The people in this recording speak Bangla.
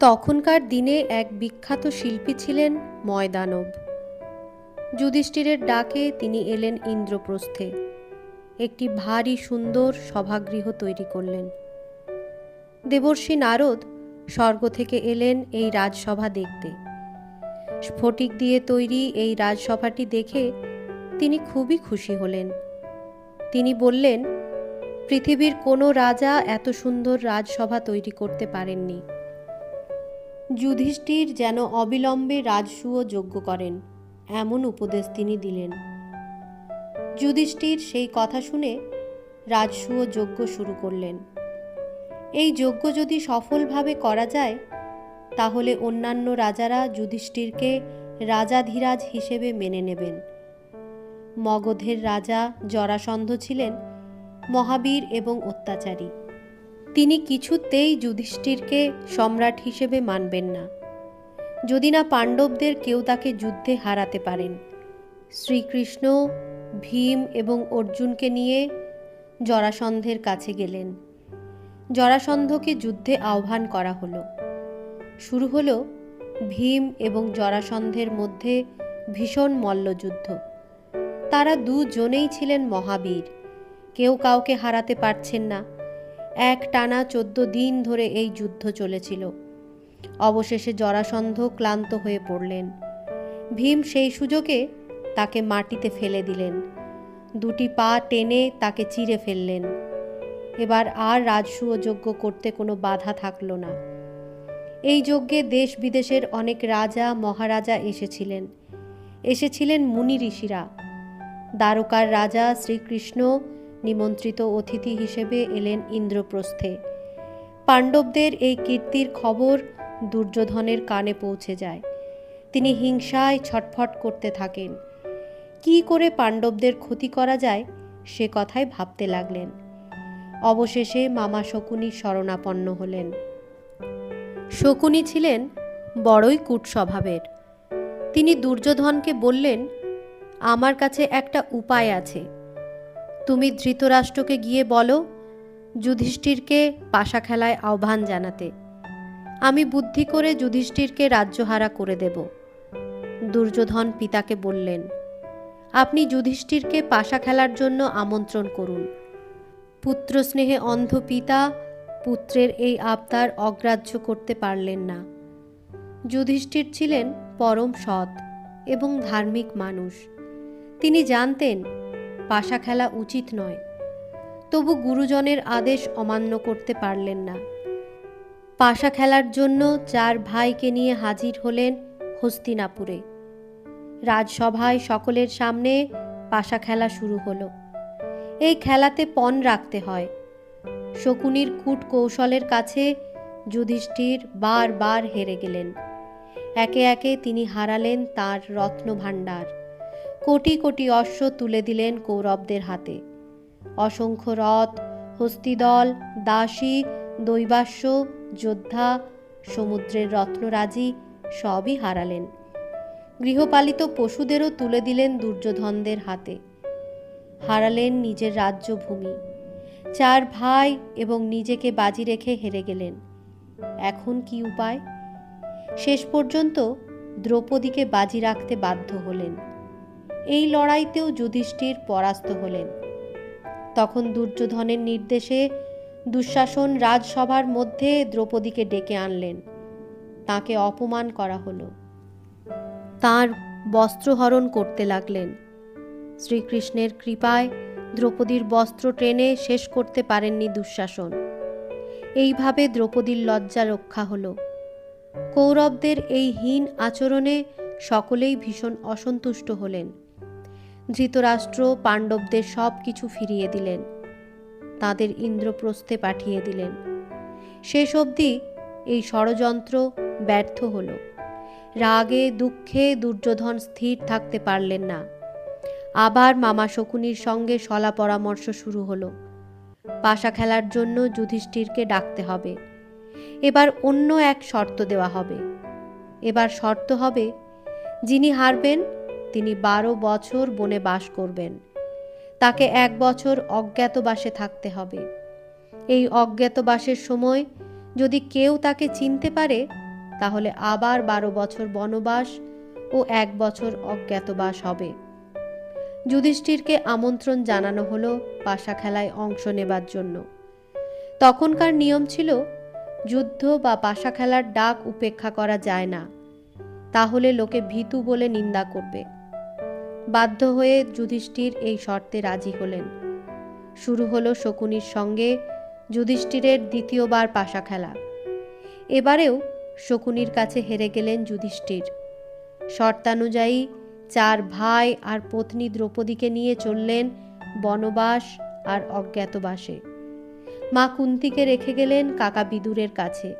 তখনকার দিনে এক বিখ্যাত শিল্পী ছিলেন ময়দানব। যুধিষ্ঠিরের ডাকে তিনি এলেন ইন্দ্রপ্রস্থে। একটি ভারী সুন্দর সভাগৃহ তৈরি করলেন। দেবর্ষি নারদ স্বর্গ থেকে এলেন এই রাজসভা দেখতে। স্ফটিক দিয়ে তৈরি এই রাজসভাটি দেখে তিনি খুবই খুশি হলেন। তিনি বললেন, পৃথিবীর কোনো রাজা এত সুন্দর রাজসভা তৈরি করতে পারেননি। যুধিষ্ঠির যেন অবিলম্বে রাজসূয় যজ্ঞ করেন, এমন উপদেশ তিনি দিলেন। যুধিষ্ঠির সেই কথা শুনে রাজসূয় যজ্ঞ শুরু করলেন। এই যজ্ঞ যদি সফলভাবে করা যায়, তাহলে অন্যান্য রাজারা যুধিষ্ঠিরকে রাজাধিরাজ হিসেবে মেনে নেবেন। মগধের রাজা জরাসন্ধ ছিলেন, মহাবীর এবং অত্যাচারী। তিনি কিছুতেই যুধিষ্ঠিরকে সম্রাট হিসেবে মানবেন না। যদি না পাণ্ডবদের কেউ তাকে যুদ্ধে হারাতে পারেন। শ্রীকৃষ্ণ, ভীম এবং অর্জুনকে নিয়ে জরাসন্ধের কাছে গেলেন। জরাসন্ধকে যুদ্ধে আহ্বান করা হলো। শুরু হলো ভীম এবং জরাসন্ধের মধ্যে ভীষণ মল্লযুদ্ধ। তারা দুজনেই ছিলেন মহাবীর। কেউ কাউকে হারাতে পারছেন না। এক টানা চোদ্দ দিন ধরে এই যুদ্ধ চলেছিল। অবশেষে জরাসন্ধ ক্লান্ত হয়ে পড়লেন। ভীম সেই সুযোগে তাকে মাটিতে ফেলে দিলেন। দুটি পা টেনে তাকে চিরে ফেললেন। এবার আর রাজসূয় যজ্ঞ করতে কোনো বাধা থাকল না। এই যজ্ঞে দেশ বিদেশের অনেক রাজা, মহারাজা এসেছিলেন। এসেছিলেন মুনি ঋষিরা। দ্বারকার রাজা শ্রীকৃষ্ণ নিমন্ত্রিত অতিথি হিসেবে এলেন ইন্দ্রপ্রস্থে। পাণ্ডবদের এই কীর্তির খবর দুর্যোধনের কানে পৌঁছে যায়। তিনি হিংসায় ছটফট করতে থাকেন। কি করে পাণ্ডবদের ক্ষতি করা যায় সে কথাই ভাবতে লাগলেন। অবশেষে মামা শকুনি শরণাপন্ন হলেন। শকুনি ছিলেন বড়ই কূট স্বভাবের তিনি দুর্যোধনকে বললেন, আমার কাছে একটা উপায় আছে। তুমি ধৃতরাষ্ট্রকে গিয়ে বলো, যুধিষ্ঠিরকে পাশা খেলায় আহ্বান জানাতে। আমি বুদ্ধি করে যুধিষ্ঠিরকে রাজ্যহারা করে দেব। দুর্যোধন পিতাকে বললেন, আপনি যুধিষ্ঠিরকে পাশা খেলার জন্য আমন্ত্রণ করুন। পুত্র স্নেহে অন্ধ পিতা পুত্রের এই আবদার অগ্রাহ্য করতে পারলেন না। যুধিষ্ঠির ছিলেন পরম সৎ এবং ধার্মিক মানুষ। তিনি জানতেন পাশা খেলা উচিত নয়। তবু গুরুজনের আদেশ অমান্য করতে পারলেন না। পাশা খেলার জন্য চার ভাইকে নিয়ে হাজির হলেন হস্তিনাপুরে। রাজসভায় সকলের সামনে পাশা খেলা শুরু হলো। এই খেলাতে পণ রাখতে হয়। শকুনির কূট কৌশলের কাছে যুধিষ্ঠির বারবার হেরে গেলেন। একে একে তিনি হারালেন তার রত্নভাণ্ডার। কোটি কোটি অশ্ব তুলে দিলেন কৌরবদের হাতে। অসংখ্য রথ, হস্তিদল, দাসী, দৈবাস্য, যোদ্ধা, সমুদ্রের রত্নরাজি সবই হারালেন। গৃহপালিত পশুদেরও তুলে দিলেন দুর্যোধনদের হাতে। হারালেন নিজের রাজ্যভূমি। চার ভাই এবং নিজেকে বাজি রেখে হেরে গেলেন। এখন কি উপায়? শেষ পর্যন্ত দ্রৌপদীকে বাজি রাখতে বাধ্য হলেন। এই লড়াইতেও যুধিষ্ঠির পরাস্ত হলেন। তখন দুর্যোধনের নির্দেশে দুঃশাসন রাজসভার মধ্যে দ্রৌপদীকে ডেকে আনলেন। তাকে অপমান করা হলো। তার বস্ত্রহরণ করতে লাগলেন। শ্রীকৃষ্ণের কৃপায় দ্রৌপদীর বস্ত্র টেনে শেষ করতে পারেননি দুঃশাসন। এইভাবে দ্রৌপদীর লজ্জা রক্ষা হলো। কৌরবদের এই হীন আচরণে সকলেই ভীষণ অসন্তুষ্ট হলেন। ধৃতরাষ্ট্র, পাণ্ডবদের সব কিছু ফিরিয়ে দিলেন। তাদের ইন্দ্রপ্রস্থে পাঠিয়ে দিলেন। শেষ অবধি এই ষড়যন্ত্র ব্যর্থ হল। রাগে, দুঃখে দুর্যোধন স্থির থাকতে পারলেন না। আবার মামা শকুনির সঙ্গে সলা পরামর্শ শুরু হলো। পাশা খেলার জন্য যুধিষ্ঠিরকে ডাকতে হবে। এবার অন্য এক শর্ত দেওয়া হবে। এবার শর্ত হবে, যিনি হারবেন তিনি বারো বছর বনে বাস করবেন। তাকে এক বছর অজ্ঞাতবাসে থাকতে হবে। এই অজ্ঞাতবাসের সময় যদি কেউ তাকে চিনতে পারে, তাহলে আবার বারো বছর বনবাস ও এক বছর অজ্ঞাতবাস হবে। যুধিষ্ঠিরকে আমন্ত্রণ জানানো হলো পাশা খেলায় অংশ নেবার জন্য। তখনকার নিয়ম ছিল, যুদ্ধ বা পাশা খেলার ডাক উপেক্ষা করা যায় না। তাহলে লোকে ভীতু বলে নিন্দা করবে। বাধ্য হয়ে যুধিষ্ঠির এই শর্তে রাজি হলেন। শুরু হলো শকুনির সঙ্গে যুধিষ্ঠিরের দ্বিতীয়বার পাশা খেলা। এবারেও শকুনির কাছে হেরে গেলেন যুধিষ্ঠির। শর্তানুযায়ী চার ভাই আর পত্নী দ্রৌপদীকে নিয়ে চললেন বনবাস আর অজ্ঞাতবাসে। মা কুন্তিকে রেখে গেলেন কাকা বিদুরের কাছে।